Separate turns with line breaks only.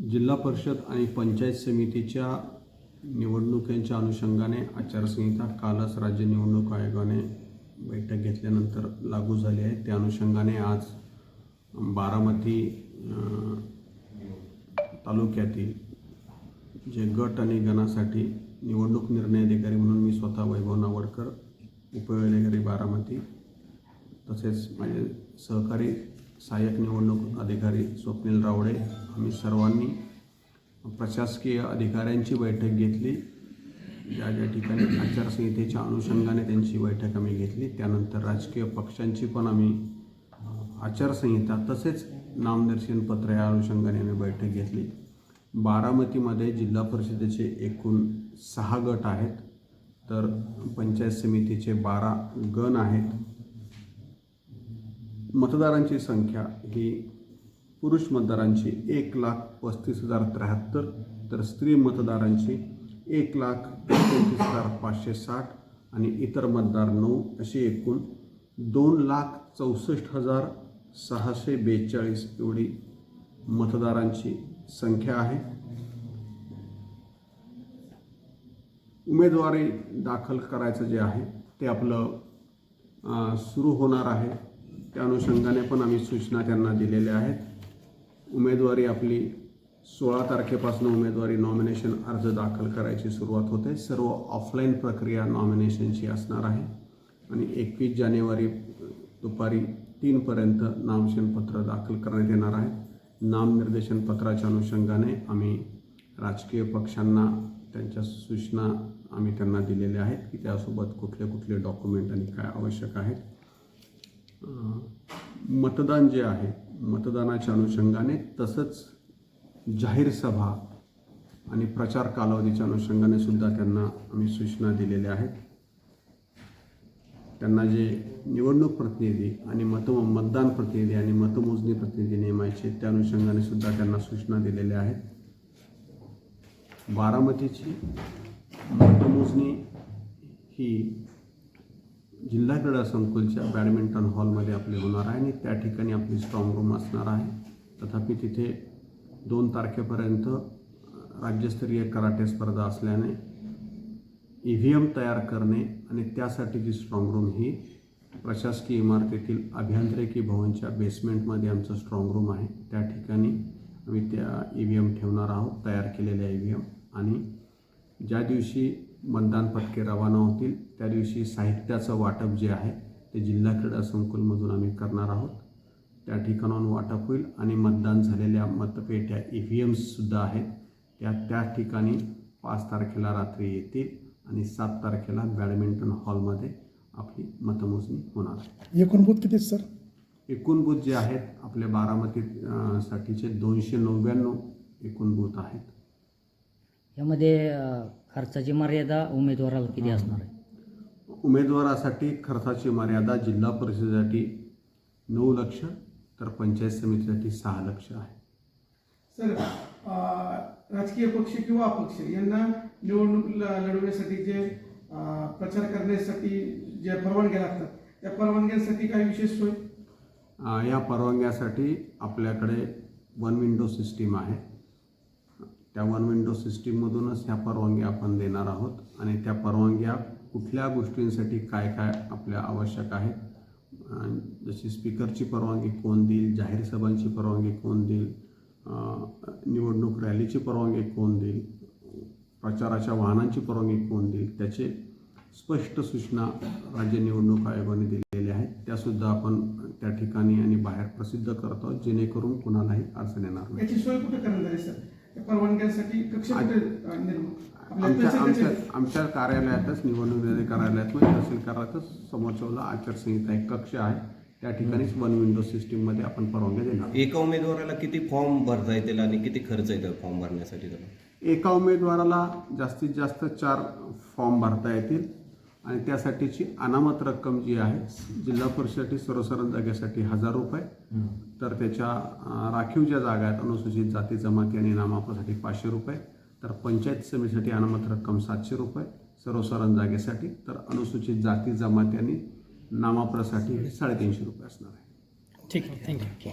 जिल्हा परिषद आणि पंचायत समितीच्या निवडणुकांच्या अनुषंगाने आचारसंहिता कालच राज्य निवडणूक आयोगाने बैठक घेतल्यानंतर लागू झाली आहे. त्या अनुषंगाने आज बारामती तालुक्यातील जे गट आणि गणासाठी निवडणूक निर्णय अधिकारी म्हणून मी स्वतः वैभव नावडकर उपविभागाधिकारी बारामती तसेच माझे सहकारी सहाय्यक निवडणूक अधिकारी स्वप्नील रावडे आम्ही सर्वांनी प्रशासकीय अधिकाऱ्यांची बैठक घेतली. ज्या ज्या ठिकाणी आचारसंहितेच्या अनुषंगाने त्यांची बैठक आम्ही घेतली त्यानंतर राजकीय पक्षांची पण आम्ही आचारसंहिता तसेच नामदर्शन पत्र या अनुषंगाने आम्ही बैठक घेतली. बारामतीमध्ये जिल्हा परिषदेचे एकूण सहा गट आहेत तर पंचायत समितीचे बारा गण आहेत. मतदारांची संख्या ही पुरुष मतदारांची एक लाख पस्तीस हजार त्र्याहत्तर तर स्त्री मतदारांची एक लाख एकोणतीस हजार पाचशे साठ आणि इतर मतदार नऊ अशी एकूण दोन लाख चौसष्ट हजार सहाशे बेचाळीस एवढी मतदारांची संख्या आहे. उमेदवारी दाखल करायचं जे आहे ते आपलं सुरू होणार आहे. त्या अनुषंगाने पण आम्ही सूचना त्यांना दिलेल्या आहेत. उमेदवारी आपली सोळा तारखेपासून उमेदवारी नॉमिनेशन अर्ज दाखल करायची सुरुवात होते. सर्व ऑफलाईन प्रक्रिया नॉमिनेशनची असणार आहे. आणि एकवीस जानेवारी दुपारी तीनपर्यंत नामशनपत्र दाखल करण्यात येणार आहे. नामनिर्देशन पत्राच्या अनुषंगाने आम्ही राजकीय पक्षांना त्यांच्या सूचना आम्ही त्यांना दिलेल्या आहेत की त्यासोबत कुठले कुठले डॉक्युमेंट आणि काय आवश्यक आहेत. मतदान जे आहे मतदानाच्या अनुषंगाने तसंच जाहीर सभा आणि प्रचार कालावधीच्या अनुषंगाने सुद्धा त्यांना आम्ही सूचना दिलेल्या आहेत. त्यांना जे निवडणूक प्रतिनिधी आणि मत मतदान प्रतिनिधी आणि मतमोजणी प्रतिनिधी नेमायचे त्या अनुषंगाने सुद्धा त्यांना सूचना दिलेल्या आहेत. बारामतीची मतमोजणी ही जिल्हा क्रीडा संकुलच्या बॅडमिंटन हॉलमध्ये आपले होणार आहे आणि त्या ठिकाणी आपली स्ट्रॉंग रूम असणार आहे. तथापि तिथे दोन तारखेपर्यंत राज्यस्तरीय कराटे स्पर्धा असल्याने ई व्ही एम तयार करणे आणि त्यासाठीची स्ट्रॉंग रूम ही प्रशासकीय इमारतीतील अभियांत्रिकी भवनच्या बेसमेंटमध्ये आमचं स्ट्रॉंग रूम आहे. त्या ठिकाणी आम्ही त्या ई व्ही एम ठेवणार आहोत तयार केलेल्या ई व्ही एम आणि ज्या दिवशी मतदान पटके रवाना होतील. त्या दिवशी साहित्याचं वाटप जे आहे ते जिल्हा क्रीडा संकुलमधून आम्ही करणार आहोत. त्या ठिकाणाहून वाटप होईल आणि मतदान झालेल्या मतपेट्या ई व्ही एम्ससुद्धा आहेत. त्या त्या ठिकाणी पाच तारखेला रात्री येतील आणि सात तारखेला बॅडमिंटन हॉलमध्ये आपली मतमोजणी होणार आहे.
एकूण बूथ किती सर?
एकूण बूथ जे आहेत आपल्या बारामती साठीचे दोनशे नव्याण्णव एकूण बूथ आहेत.
यामध्ये खर्चाची मर्यादा उमेदवाराला किती असणार आहे?
उमेदवारासाठी खर्चाची मर्यादा जिल्हा परिषदेसाठी नऊ लक्ष तर पंचायत समितीसाठी सहा लक्ष आहे.
सर राजकीय पक्ष किंवा अपक्ष यांना निवडणूक लढवण्यासाठी जे प्रचार करण्यासाठी जे परवानग्या लागतात त्या परवानग्यांसाठी काही विशेष सोय?
या परवानग्यासाठी आपल्याकडे वन विंडो सिस्टीम आहे. त्या वन विंडो सिस्टीममधूनच ह्या परवानगी आपण देणार आहोत आणि त्या परवानग्या कुठल्या गोष्टींसाठी काय काय आपल्या आवश्यक आहेत. जशी स्पीकरची परवानगी कोण देईल जाहीर सभांची परवानगी कोण देईल निवडणूक रॅलीची परवानगी कोण देईल प्रचाराच्या वाहनांची परवानगी कोण देईल त्याचे स्पष्ट सूचना राज्य निवडणूक आयोगाने दिलेल्या आहेत. त्यासुद्धा आपण त्या ठिकाणी आणि बाहेर प्रसिद्ध करतो आहोत, जेणेकरून कुणालाही अडचण येणार नाही.
परवानग्यांसाठी कक्ष कुठे निर्माण?
आमच्या आमच्या कार्यालयातच निवडणूक निर्णय कार्यालयात म्हणजे तहसील कार्यालयातच समोरच्या आचारसंहिता एक कक्ष आहे. त्या ठिकाणीच वन विंडो सिस्टीममध्ये आपण परवानग्या देणार
एका उमेदवाराला किती फॉर्म भरता येतील आणि किती खर्च येतो फॉर्म भरण्यासाठी त्याला?
एका उमेदवाराला जास्तीत जास्त चार फॉर्म भरता येतील. आणि त्यासाठीची अनामत रक्कम जी आहे जिल्हा परिषदेसाठी सर्वसाधारण जागेसाठी हजार रुपये. तर त्याच्या राखीव ज्या जागा आहेत अनुसूचित जाती जमाती आणि नामापासाठी पाचशे रुपये. तर पंचायत समितीसाठी अनामत रक्कम सातशे रुपये. सर्वसाधारण जागेसाठी तर अनुसूचित जाती जमाती आणि नामाप्रसाठी साडेतीनशे रुपये असणार आहे.
ठीक आहे थँक्यू.